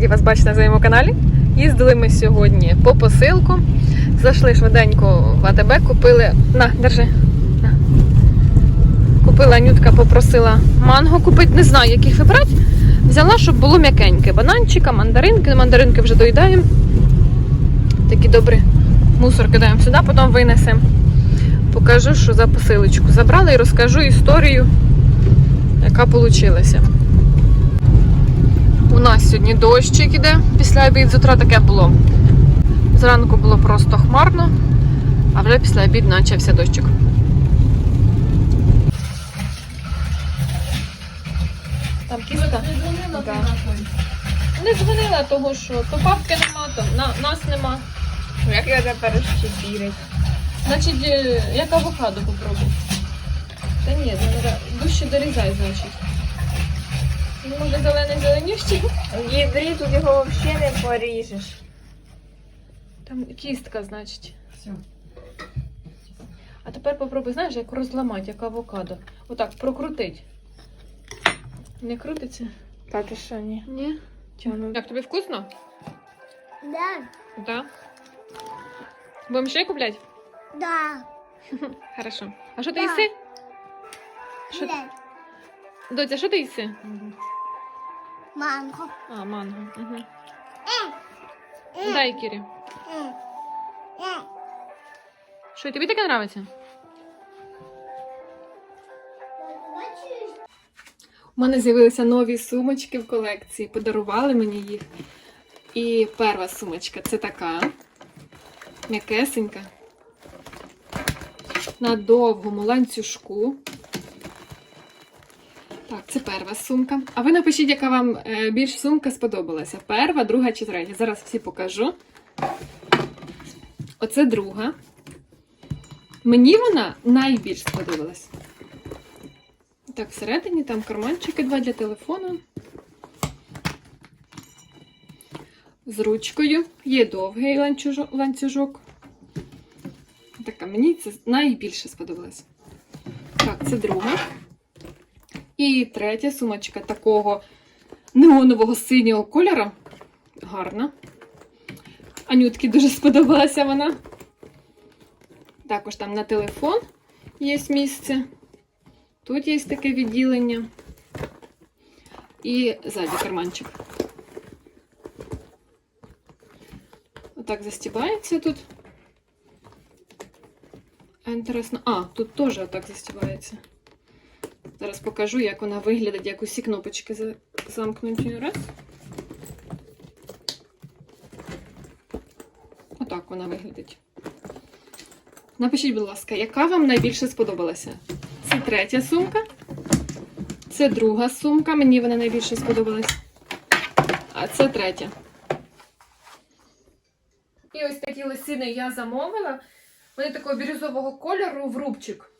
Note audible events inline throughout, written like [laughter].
раді вас бачити на своєму каналі. Їздили ми сьогодні по посилку. Зайшли швиденько в АТБ, купили. На, держи. Купила Анютка, попросила манго купити. Не знаю, яких вибрати. Взяла, щоб було м'якеньке. Бананчика, мандаринки. Мандаринки вже доїдаємо. Такі добрі. Мусор кидаємо сюди, потім винесемо. Покажу, що за посилочку забрала і розкажу історію, яка вийшла. У нас сьогодні дощик іде після обід. З утра таке було. Зранку було просто хмарно, а вже після обід почався дощик. Там кіска? Не дзвонила Да. Не дзвонила, того що то папки нема, то на, нас нема. Ну, Як я тепер ще вірить? Значить, е, як авокадо попробуй. Та ні. Дужче дорізай, значить. Ну, може, зелений зеленіший? Їдрі, тут його взагалі не поріжеш. Там кістка, значить. Все. А тепер попробуй, знаєш, як розламати, як авокадо. Отак, прокрутить. Не крутиться? Та ти що, ні? Ні. Чому? Як тобі вкусно? Да, Да. Будемо ще купляти? да, [laughs] Хорошо. А що ти Да. їси? Що... да. Доця, що ти їси? Манго. А, манго. Угу. Дай Кірі. Що, і тобі таке подобається? У мене з'явилися нові сумочки в колекції, подарували мені їх. І перша сумочка це така м'якесенька. На довгому ланцюжку. Так, це перша сумка. А ви напишіть, яка вам е, більш сумка сподобалася. Перша, друга чи третя. Зараз всі покажу. Оце друга. Мені вона найбільш сподобалась. Так, всередині там карманчики два для телефону. З ручкою. Є довгий ланцюжок. Така, мені це найбільше сподобалось. Так, це друга. І третя сумочка такого неонового синього кольору. Гарна. Анютки дуже сподобалася вона. Також там на телефон є місце. Тут є таке відділення. І ззаді карманчик. Отак застібається тут. Інтересно. А, тут теж отак застібається. Зараз покажу, як вона виглядить, як усі кнопочки замкнуті. Раз. Отак вона виглядить. Напишіть, будь ласка, яка вам найбільше сподобалася? Це третя сумка. Це друга сумка. Мені вона найбільше сподобалась. А це третя. І ось такі лосіни я замовила. Вони такого бірюзового кольору в рубчик.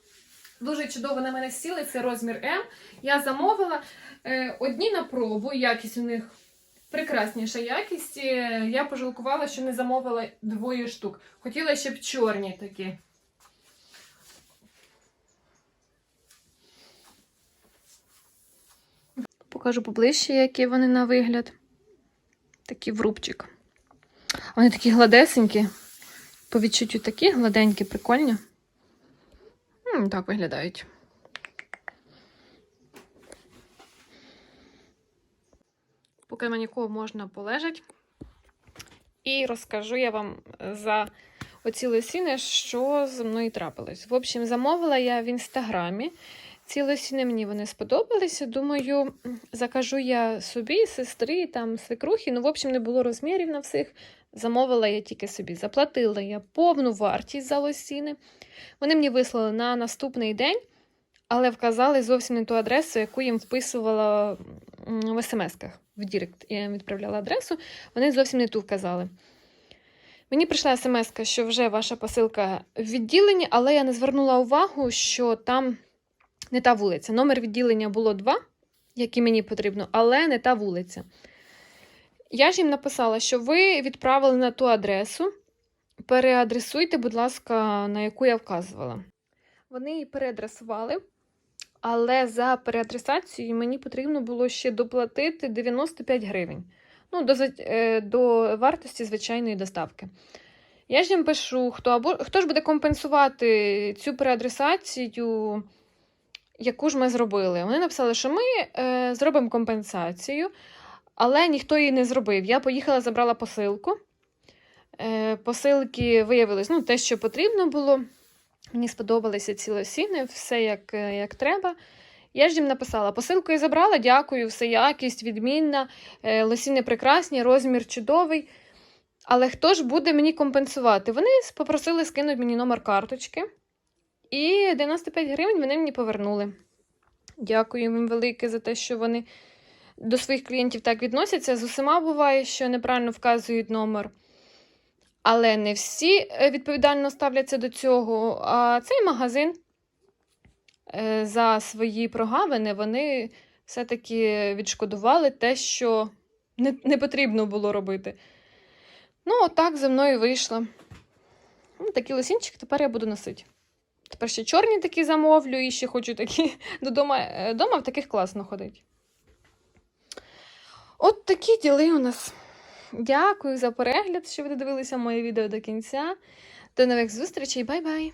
Дуже чудово на мене сіли, це розмір М. Я замовила е, одні на пробу, якість у них прекрасніша якість. Е, Я пожалкувала, що не замовила двоє штук. Хотіла ще б чорні такі. Покажу поближче, які вони на вигляд. Такі в рубчик. Вони такі гладесенькі. По відчуттю такі гладенькі, прикольні. Так виглядають. Поки на нікого можна полежать. І розкажу я вам за оці лосіни, що зі мною трапилось. В общем, замовила я в інстаграмі. Ці лосіни мені вони сподобалися. Думаю, закажу я собі, сестрі, там, свекрухі. Ну, в общем, не було розмірів на всіх. Замовила я тільки собі. Заплатила я повну вартість за лосіни. Вони мені вислали на наступний день, але вказали зовсім не ту адресу, яку їм вписувала в смс-ках. В Дірект я їм відправляла адресу. Вони зовсім не ту вказали. Мені прийшла смс, що вже ваша посилка в відділенні, але я не звернула увагу, що там не та вулиця. Номер відділення було два, які мені потрібно, але не та вулиця. Я ж їм написала, що ви відправили на ту адресу. Переадресуйте, будь ласка, на яку я вказувала. Вони її переадресували, але за переадресацію мені потрібно було ще доплатити 95 гривень. ну, до, е, до вартості звичайної доставки. Я ж їм пишу, хто, або, хто ж буде компенсувати цю переадресацію, яку ж ми зробили. Вони написали, що ми е, зробимо компенсацію, але ніхто її не зробив. Я поїхала, забрала посилку. Е, посилки виявилось ну, те, що потрібно було. Мені сподобалися ці лосіни, все як, е, як треба. Я ж їм написала: посилку я забрала, дякую, все якість, відмінна, е, лосіни прекрасні, розмір чудовий. Але хто ж буде мені компенсувати? Вони попросили скинути мені номер карточки, і 95 гривень вони мені повернули. Дякую їм велике за те, що вони до своїх клієнтів так відносяться. З усіма буває, що неправильно вказують номер. Але не всі е, відповідально ставляться до цього. А цей магазин е, за свої прогавини вони все-таки відшкодували те, що не, потрібно було робити. Ну, отак зі мною вийшло. Ну, такі лосінчики тепер я буду носити. Тепер ще чорні такі замовлю і ще хочу такі [laughs] додому. Е, Дома в таких класно ходить. От такі діли у нас. Дякую за перегляд, що ви додивилися моє відео до кінця. До нових зустрічей, бай-бай!